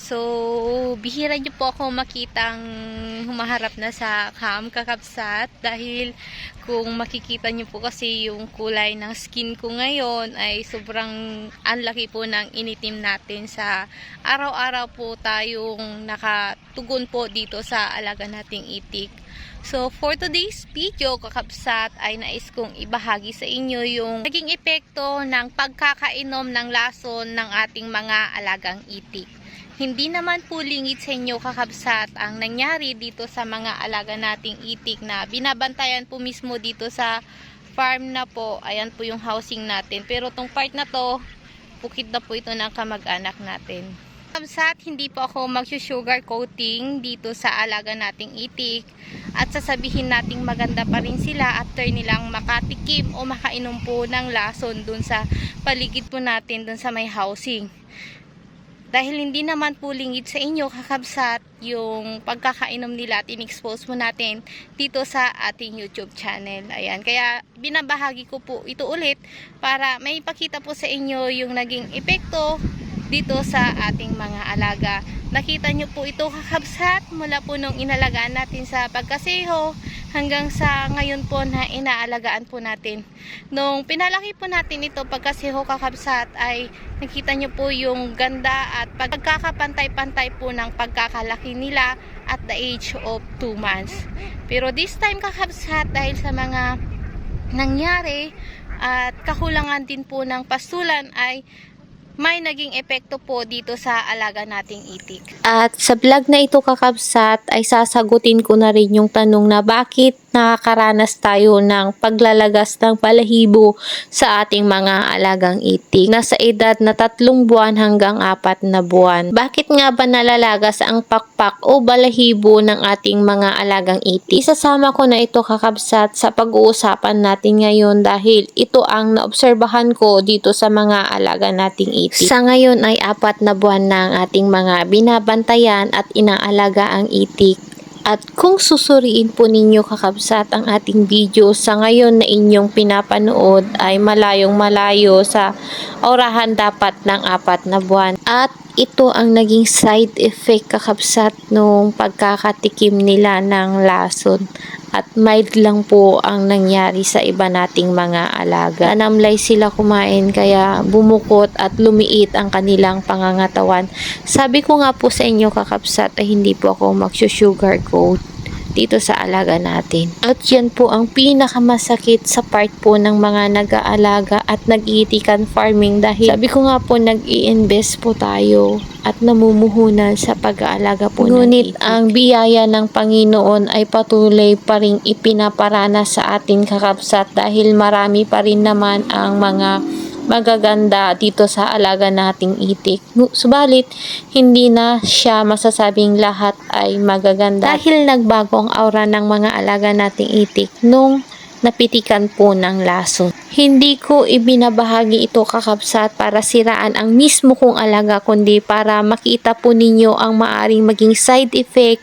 So, bihira niyo po ako makitang humaharap na sa cam kakabsat dahil kung makikita niyo po kasi yung kulay ng skin ko ngayon ay sobrang anlaki po ng initim natin sa araw-araw po tayong nakatugon po dito sa alaga nating itik. So, for today's video, kakabsat, ay nais kong ibahagi sa inyo yung naging epekto ng pagkakainom ng lason ng ating mga alagang itik. Hindi naman po lingid sa inyo, kakabsat, ang nangyari dito sa mga alaga nating itik na binabantayan po mismo dito sa farm na po. Ayan po yung housing natin. Pero tong part na to, bukid na po ito ng kamag-anak natin. Kamsat, hindi po ako mag-sugar coating dito sa alaga nating itik at sasabihin nating maganda pa rin sila after nilang makatikim o makainom po ng lason dun sa paligid po natin dun sa may housing. Dahil hindi naman po lingid sa inyo kakabsat yung pagkakainom nila at in-expose mo natin dito sa ating YouTube channel. Ayan, kaya binabahagi ko po ito ulit para may ipakita po sa inyo yung naging epekto dito sa ating mga alaga. Nakita nyo po ito kakabsat mula po nung inalagaan natin sa pagkaseho hanggang sa ngayon po na inaalagaan po natin. Nung pinalaki po natin ito pagkaseho kakabsat ay nakita nyo po yung ganda at pagkakapantay-pantay po ng pagkakalaki nila at the age of 2 months. Pero this time kakabsat dahil sa mga nangyari at kakulangan din po ng pastulan ay may naging epekto po dito sa alaga nating itik. At sa vlog na ito kakabsat ay sasagutin ko na rin yung tanong na bakit nakakaranas tayo ng paglalagas ng balahibo sa ating mga alagang itik na sa edad na tatlong buwan hanggang apat na buwan. Bakit nga ba nalalagas ang pakpak o balahibo ng ating mga alagang itik? Isasama ko na ito kakabsat sa pag-uusapan natin ngayon dahil ito ang naobserbahan ko dito sa mga alaga nating itik. Sa ngayon ay apat na buwan na ang ating mga binabantayan at inaalaga ang itik. At kung susuriin po ninyo kakabsat ang ating video sa ngayon na inyong pinapanood ay malayong malayo sa orahan dapat ng apat na buwan. At ito ang naging side effect kakabsat nung pagkakatikim nila ng lason. At mild lang po ang nangyari sa iba nating mga alaga. Nanamlay sila kumain kaya bumukot at lumiit ang kanilang pangangatawan. Sabi ko nga po sa inyo kakapsat ay hindi po ako mag-sugar coat dito sa alaga natin. At yan po ang pinakamasakit sa part po ng mga nag-aalaga at nag-iitikan farming dahil sabi ko nga po nag-i-invest po tayo at namumuhunan sa pag-aalaga po Ngunit ng ang biyaya ng Panginoon ay patuloy pa rin ipinaparana sa atin kakapsat dahil marami pa rin naman ang mga magaganda dito sa alaga nating itik. Subalit, hindi na siya masasabing lahat ay magaganda dahil nagbago ang aura ng mga alaga nating itik nung napitikan po ng lason. Hindi ko ibinabahagi ito kakapsat para siraan ang mismo kong alaga kundi para makita po ninyo ang maaring maging side effect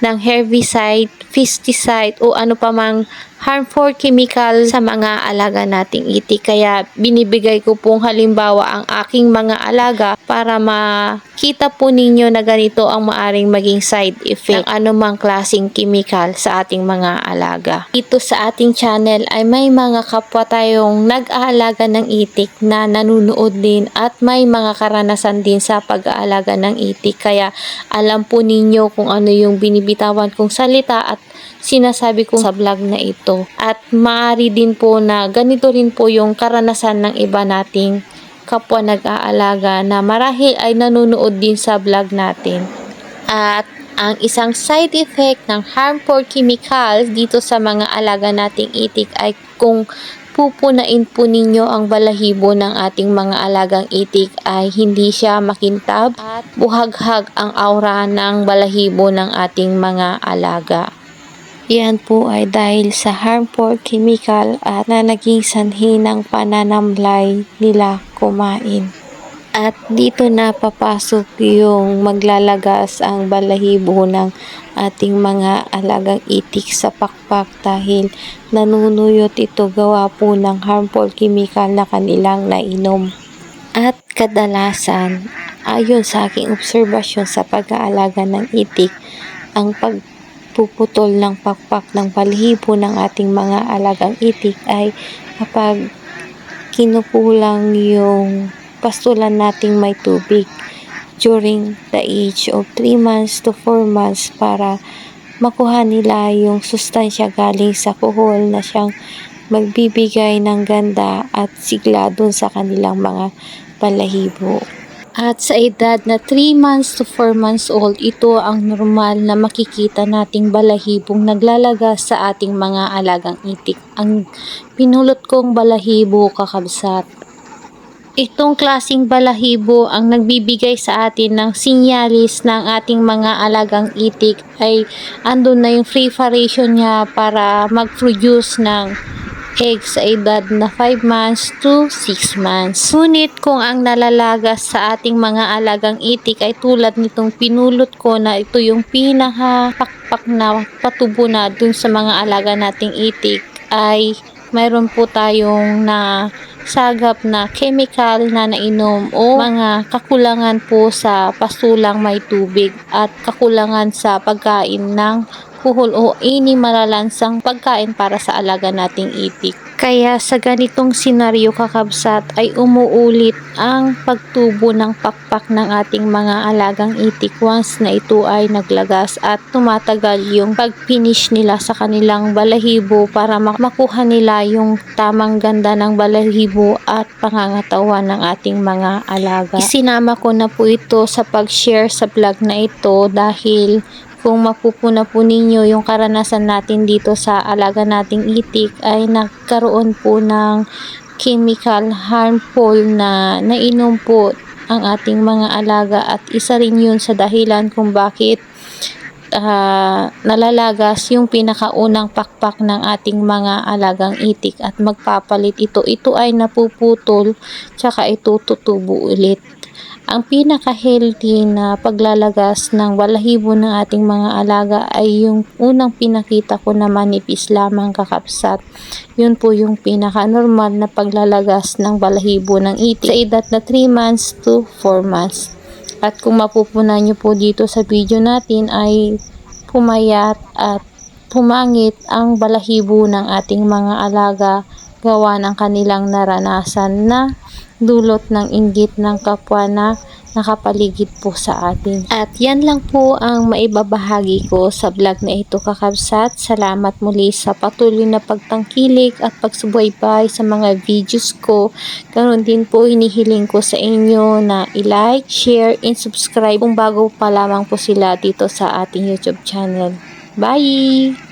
ng herbicide, pesticide o ano pa mang harmful chemical sa mga alaga nating itik. Kaya binibigay ko pong halimbawa ang aking mga alaga para makita po ninyo na ganito ang maaring maging side effect ng anumang klaseng chemical sa ating mga alaga. Ito sa ating channel ay may mga kapwa tayong nag-aalaga ng itik na nanunood din at may mga karanasan din sa pag-aalaga ng itik. Kaya alam po ninyo kung ano yung binibitawan kong salita at sinasabi ko sa vlog na ito. At maaari din po na ganito rin po yung karanasan ng iba nating kapwa nag-aalaga na marahil ay nanonood din sa vlog natin. At ang isang side effect ng harmful chemicals dito sa mga alaga nating itik ay kung pupunain po ninyo ang balahibo ng ating mga alagang itik ay hindi siya makintab at buhaghag ang aura ng balahibo ng ating mga alaga. Yan po ay dahil sa harmful chemical at na naging sanhi ng pananamlay nila kumain. At dito na papasok yung maglalagas ang balahibo ng ating mga alagang itik sa pakpak dahil nanunuyot ito gawa po ng harmful chemical na kanilang nainom. At kadalasan, ayon sa aking obserbasyon sa pag-aalaga ng itik, ang pagpuputol ng pakpak ng balahibo ng ating mga alagang itik ay kapag kinukulang yung pastulan nating may tubig during the age of 3 months to 4 months para makuha nila yung sustansya galing sa kuhol na siyang magbibigay ng ganda at sigla dun sa kanilang mga balahibo. At sa edad na 3 months to 4 months old, ito ang normal na makikita nating balahibong naglalaga sa ating mga alagang itik. Ang pinulot kong balahibo kakabsat. Itong klasing balahibo ang nagbibigay sa atin ng sinyalis ng ating mga alagang itik ay andun na yung preparation niya para mag-produce ng egg sa edad na 5 months to 6 months. Ngunit kung ang nalalagas sa ating mga alagang itik ay tulad nitong pinulot ko na ito yung pinaka pakpak na patubo na dun sa mga alaga nating itik ay mayroon po tayong na sagap na chemical na nainom o mga kakulangan po sa pasulang may tubig at kakulangan sa pagkain ng kuhol o ini malalansang pagkain para sa alaga nating itik. Kaya sa ganitong senaryo kakabsat ay umuulit ang pagtubo ng pakpak ng ating mga alagang itik once na ito ay naglagas at tumatagal yung pag-finish nila sa kanilang balahibo para mak- makuha nila yung tamang ganda ng balahibo at pangangatawan ng ating mga alaga. Isinama ko na po ito sa pag-share sa vlog na ito dahil kung mapupuna po ninyo yung karanasan natin dito sa alaga nating itik ay nagkaroon po ng chemical harmful na nainom po ang ating mga alaga. At isa rin yun sa dahilan kung bakit ah, nalalagas yung pinakaunang pakpak ng ating mga alagang itik. At magpapalit ito. Ito ay napuputol tsaka ito ulit ang pinaka-healthy na paglalagas ng balahibo ng ating mga alaga ay yung unang pinakita ko na manipis lamang kakapsat. Yun po yung pinaka-normal na paglalagas ng balahibo ng itik sa edad na 3 months to 4 months. At kung mapupunan nyo po dito sa video natin ay pumayat at pumangit ang balahibo ng ating mga alaga gawa ng kanilang naranasan na dulot ng inggit ng kapwa na nakapaligid po sa atin. At yan lang po ang maibabahagi ko sa vlog na ito kakabsat. Salamat muli sa patuloy na pagtangkilik at pagsubaybay sa mga videos ko. Ganon din po hinihiling ko sa inyo na i-like, share, and subscribe kung bago pa lamang po sila dito sa ating YouTube channel. Bye!